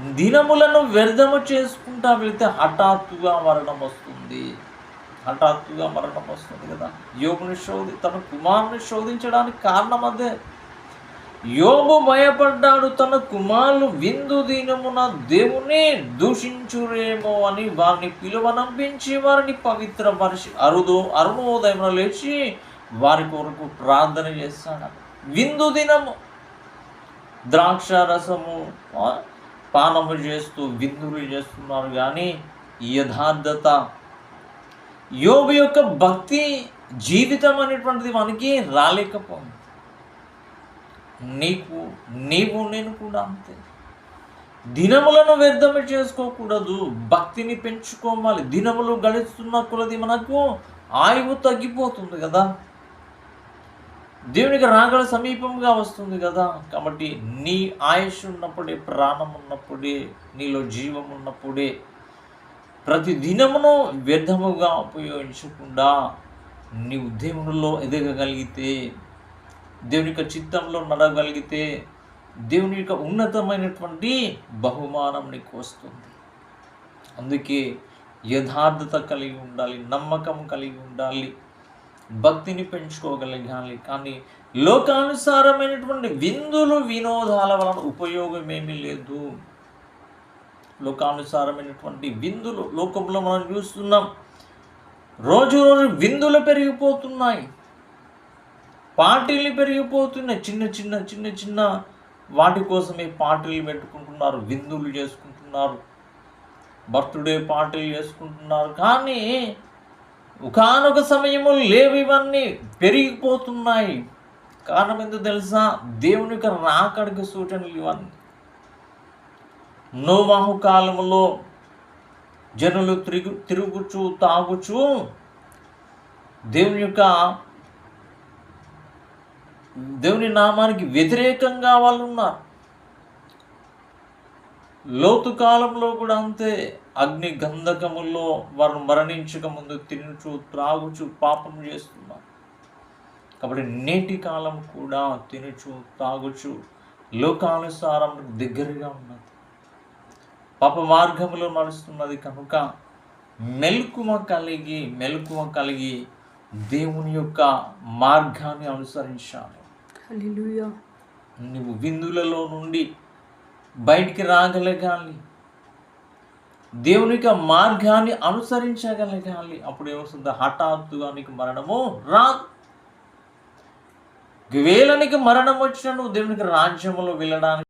దినములను వ్యర్థము చేసుకుంటా వెళితే హఠాత్తుగా మరణం వస్తుంది. హఠాత్తుగా మరణం వస్తుంది కదా. యోగుని శోధి తన కుమారుని శోధించడానికి కారణం అదే. యోబు భయపడ్డాడు తన కుమారులు విందు దినమున దేవుని దూషించురేమో అని వారిని పిలువనంపించి వారిని పవిత్ర పరిశి అరుదో అరుణోదయంలో లేచి వారి కొరకు ప్రార్థన చేస్తాడు విందు దినము ద్రాక్ష రసము పానము చేస్తూ విందులు చేస్తున్నారు కానీ యథార్థత. యోగు యొక్క భక్తి జీవితం అనేటువంటిది మనకి రాలేకపోయింది. నీకు నీవు నేను కూడా అంతే. దినములను వ్యర్థము చేసుకోకూడదు. భక్తిని పెంచుకోవాలి. దినములు గడుస్తున్న కొలది మనకు ఆయువు తగ్గిపోతుంది కదా. దేవునికి రాగల సమీపంగా వస్తుంది కదా. కాబట్టి నీ ఆయుష్ ఉన్నప్పుడే ప్రాణం ఉన్నప్పుడే నీలో జీవం ఉన్నప్పుడే ప్రతి దినమును వ్యర్థముగా ఉపయోగించకుండా నీవు దేవునిలో ఎదగగలిగితే దేవుని యొక్క చిత్తంలో నడగలిగితే దేవుని యొక్క ఉన్నతమైనటువంటి బహుమానం నీకు వస్తుంది. అందుకే యథార్థత కలిగి ఉండాలి నమ్మకం కలిగి ఉండాలి. భక్తిని పెంచుకోగలగాలి. కానీ లోకానుసారమైనటువంటి విందులు వినోదాల వలన ఉపయోగం ఏమీ లేదు. లోకానుసారమైనటువంటి విందులు లోకంలో మనం చూస్తున్నాం రోజు రోజు విందులు పెరిగిపోతున్నాయి. పార్టీలు పెరిగిపోతున్నాయి. చిన్న చిన్న చిన్న చిన్న వాటి కోసమే పార్టీలు పెట్టుకుంటున్నారు విందులు చేసుకుంటున్నారు. బర్త్డే పార్టీలు చేసుకుంటున్నారు. కానీ ఒకనొక సమయము లేవు ఇవన్నీ పెరిగిపోతున్నాయి. కారణం ఎందుకు తెలుసా? దేవుని యొక్క రాకడికి సూచనలు ఇవన్నీ. నోవాహు కాలంలో జనులు తిరుగు తిరుగుచు తాగుచు దేవుని యొక్క దేవుని నామానికి వ్యతిరేకంగా వాళ్ళు ఉన్నారు లోతు కాలంలో కూడా అంతే. అగ్ని గంధకముల్లో వారు మరణించక ముందు తినుచు త్రాగుచు పాపం చేస్తున్నారు. కాబట్టి నేటి కాలం కూడా తినుచు తాగుచు లోకానుసారం దగ్గరగా ఉన్నది. పాప మార్గంలో నడుస్తున్నది కనుక మెలకువ కలిగి మెలకువ కలిగి దేవుని యొక్క మార్గాన్ని అనుసరించాలి. నువ్వు విందులలో నుండి బయటికి రాగలగాలి. దేవుని యొక్క మార్గాన్ని అనుసరించగలగాలి. అప్పుడు ఏమొస్తుంది? హఠాత్తుగా నీకు మరణము రాదు. వేలనికి మరణం వచ్చినా నువ్వు దేవునికి రాజ్యంలో వెళ్ళడానికి